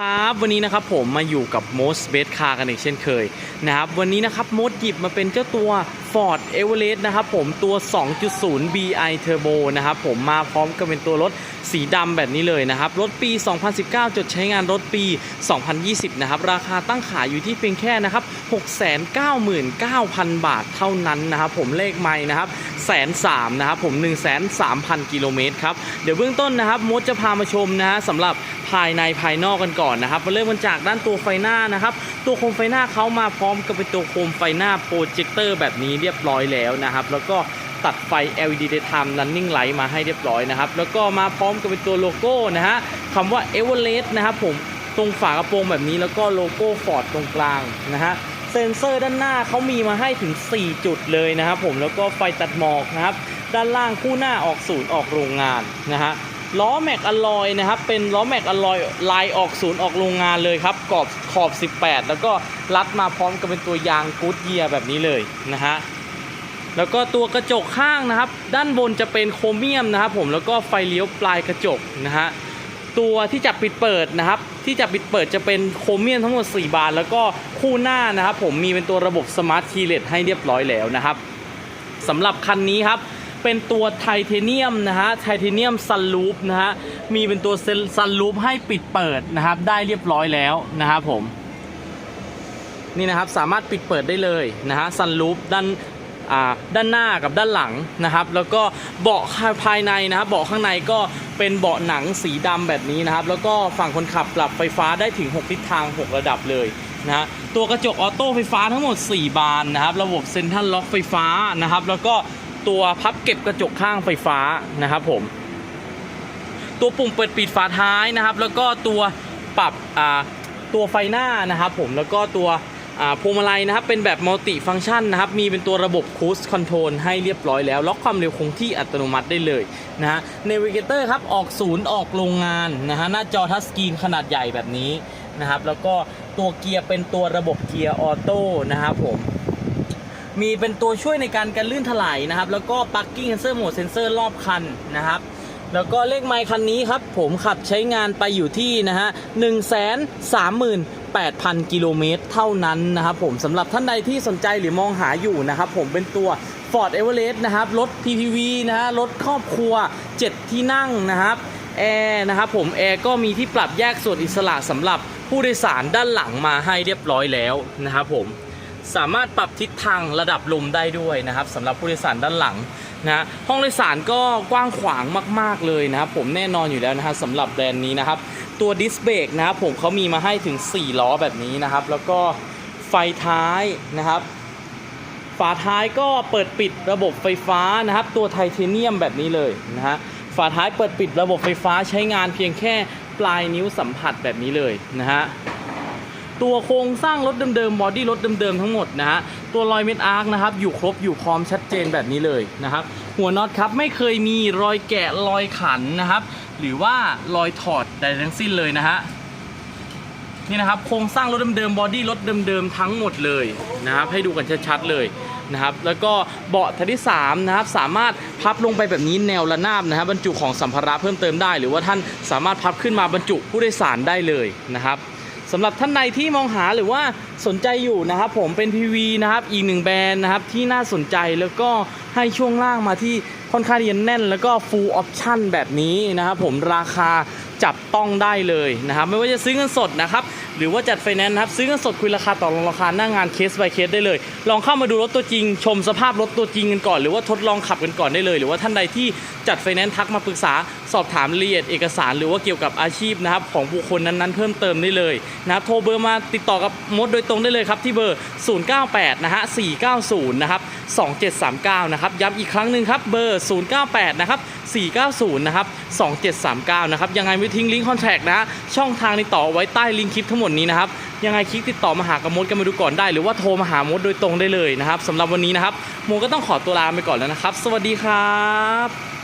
ครับวันนี้นะครับผมมาอยู่กับ Most Best Car กันอีกเช่นเคยนะครับวันนี้นะครับมดหยิบมาเป็นเจ้าตัว Ford Everest นะครับผมตัว 2.0 BI Turbo นะครับผมมาพร้อมกับเป็นตัวรถสีดำแบบนี้เลยนะครับรถปี 2019 จดใช้งานรถปี 2020 นะครับราคาตั้งขายอยู่ที่เพียงแค่นะครับ 699,000 บาทเท่านั้นนะครับผมเลขไม่นะครับแสนสามนะครับผม 1 3 0 0 0 กิโลเมตรครับ เดี๋ยวเบื้องต้นนะครับมดจะพามาชมนะฮะสำหรับภายในภายนอกกันก่อนนะครับมาเริ่มกันจากด้านตัวไฟหน้านะครับ ตัวโคมไฟหน้าเขามาพร้อมกับเป็นตัวโคมไฟหน้าโปรเจคเตอร์แบบนี้เรียบร้อยแล้วนะครับ แล้วก็ตัดไฟ LED daytime running light มาให้เรียบร้อยนะครับ แล้วก็มาพร้อมกับเป็นตัวโลโก้นะฮะคำว่า Everest นะครับผมตรงฝากระโปรงแบบนี้แล้วก็โลโก้ Ford ตรงกลางนะฮะเซ็นเซอร์ด้านหน้าเขามีมาให้ถึง 4 จุดเลยนะครับผมแล้วก็ไฟตัดหมอกนะครับ ด้านล่างคู่หน้าออกศูนย์ออกโรงงานนะฮะ ล้อแม็กอลลอยนะครับ เป็นล้อแม็กอลลอยลายออกศูนย์ออกโรงงานเลยครับกรอบขอบ 18 แล้วก็รัดมาพร้อมกับเป็นตัวยางกูดเยียแบบนี้เลยนะฮะแล้วก็ตัวกระจกข้างนะครับ ด้านบนจะเป็นโครเมียมนะครับผมแล้วก็ไฟเลี้ยวปลายกระจกนะฮะตัวที่จับปิดเปิดนะครับ ที่จับปิดเปิดจะเป็นโครเมียมทั้งหมด 4 บาน แล้วก็คู่หน้านะครับ ผมมีเป็นตัวระบบสมาร์ทคีย์เลสให้เรียบร้อยแล้วนะครับสำหรับคันนี้ครับ เป็นตัวไทเทเนียมนะฮะไทเทเนียมซันลูปนะฮะมีเป็นตัวซันลูปให้ปิดเปิดนะครับ ได้เรียบร้อยแล้วนะครับผมนี่นะครับสามารถปิดเปิดได้เลยนะฮะซันลูปด้านด้านหน้ากับด้านหลังนะครับ แล้วก็เบาะภายในนะครับเบาะข้างในก็เป็นเบาะหนังสีดำแบบนี้นะครับ แล้วก็ฝั่งคนขับปรับไฟฟ้าได้ถึง 6 ทิศทาง 6 ระดับเลยนะฮะตัวกระจกออโต้ไฟฟ้าทั้งหมด 4 บานนะครับ ระบบเซ็นทรัลล็อกไฟฟ้านะครับ แล้วก็ ตัวพับเก็บกระจกข้างไฟฟ้านะครับผม ตัวปุ่มเปิดปิดฝาท้ายนะครับ แล้วก็ตัวปรับตัวไฟหน้านะครับผมแล้วก็ตัวพวงมาลัยนะครับเป็นแบบมัลติฟัง c t ชันนะครับมีเป็นตัวระบบคู i คอนโทรลให้เรียบร้อยแล้ว ล็อกความเร็วคงที่อัตโนมัติได้เลยนะฮะเนวิเกเตอร์ครับออกศูนย์ออกโรงงานนะฮะหน้าจอทัชสกรีนขนาดใหญ่แบบนี้นะครับแล้วก็ตัวเกียร์เป็นตัวระบบเกียร์ออโต้นะครับผม มีเป็นตัวช่วยในการกันลื่นถลายนะครับ แล้วก็ parking sensor โหมดเซนเซอร์รอบคันนะครับแล้วก็เลขไมค์คันนี้ครับ ผมขับใช้งานไปอยู่ที่นะฮะ1 3 8 0 0 0กิโลเมตรเท่านั้นนะครับผมสำหรับท่านใดที่สนใจหรือมองหาอยู่นะครับ ผมเป็นตัว Ford Everest นะครับ รถ PPV นะฮะรถครอบครัว 7 ที่นั่งนะครับแอร์นะครับผมแอร์ก็มีที่ปรับแยกส่วนอิสระสำหรับผู้โดยสารด้านหลังมาให้เรียบร้อยแล้วนะครับผม สามารถปรับทิศทางระดับลมได้ด้วยนะครับสำหรับผู้โดยสารด้านหลังนะฮะห้องโดยสารก็กว้างขวางมาก ๆเลยนะครับผมแน่นอนอยู่แล้วนะฮะสำหรับแบรนด์นี้นะครับ ตัวดิสเบรกนะครับผมเขามีมาให้ถึง 4 ล้อแบบนี้นะครับ แล้วก็ไฟท้ายนะครับฝาท้ายก็เปิดปิดระบบไฟฟ้านะครับ ตัวไทเทเนียมแบบนี้เลยนะฮะฝาท้ายเปิดปิดระบบไฟฟ้าใช้งานเพียงแค่ปลายนิ้วสัมผัสแบบนี้เลยนะฮะ ตัวโครงสร้างรถเดิมๆบอดี้รถเดิมๆทั้งหมดนะฮะตัวรอยเม็ดอาร์คนะครับอยู่ครบอยู่พร้อมชัดเจนแบบนี้เลยนะครับหัวน็อตครับไม่เคยมีรอยแกะรอยขันนะครับ หรือว่ารอยถอดใดทั้งสิ้นเลยนะฮะนี่นะครับโครงสร้างรถเดิมๆบอดี้รถเดิมๆทั้งหมดเลยนะครับให้ดูกันชัดๆเลยนะครับแล้วก็เบาะทันที่3นะครับสามารถพับลงไปแบบนี้แนวระนาบนะครับบรรจุของสัมภาระเพิ่มเติมได้ หรือว่าท่านสามารถพับขึ้นมาบรรจุผู้โดยสารได้เลยนะครับ สำหรับท่านใดที่มองหาหรือว่าสนใจอยู่นะครับผมเป็น PV นะครับอีกหนึ่งแบรนด์นะครับที่น่าสนใจแล้วก็ให้ช่วงล่างมาที่ค่อนข้างเย็นแน่น แล้วก็ full option แบบนี้นะครับผมราคา จับต้องได้เลยนะครับ ไม่ว่าจะซื้อเงินสดนะครับ หรือว่าจัดไฟแนนซ์นะครับซื้อเงินสดคุยราคาต่อรองราคาหน้างานเคส by เคสได้เลย ลองเข้ามาดูรถตัวจริง ชมสภาพรถตัวจริงกันก่อน หรือว่าทดลองขับกันก่อนได้เลย หรือว่าท่านใดที่จัดไฟแนนซ์ทักมาปรึกษาสอบถามรายละเอียดเอกสาร หรือว่าเกี่ยวกับอาชีพนะครับของบุคคลนั้นๆ เพิ่มเติมได้เลยนะครับโทรเบอร์มาติดต่อกับมดโดยตรงได้เลยครับที่เบอร์ 098นะฮะ490นะครับ2739นะครับย้ำอีกครั้งหนึ่งครับเบอร์ 098นะครับ 490 นะครับ 2739 นะครับ ยังไงไม่ทิ้งลิงก์คอนแทคนะ ช่องทางติดต่อไว้ใต้ลิงก์คลิปทั้งหมดนี้นะครับ ยังไงคลิกติดต่อมาหากระมดกันมาดูก่อนได้ หรือว่าโทรมาหามดโดยตรงได้เลยนะครับสำหรับวันนี้นะครับโมก็ต้องขอตัวลาไปก่อนแล้วนะครับ สวัสดีครับ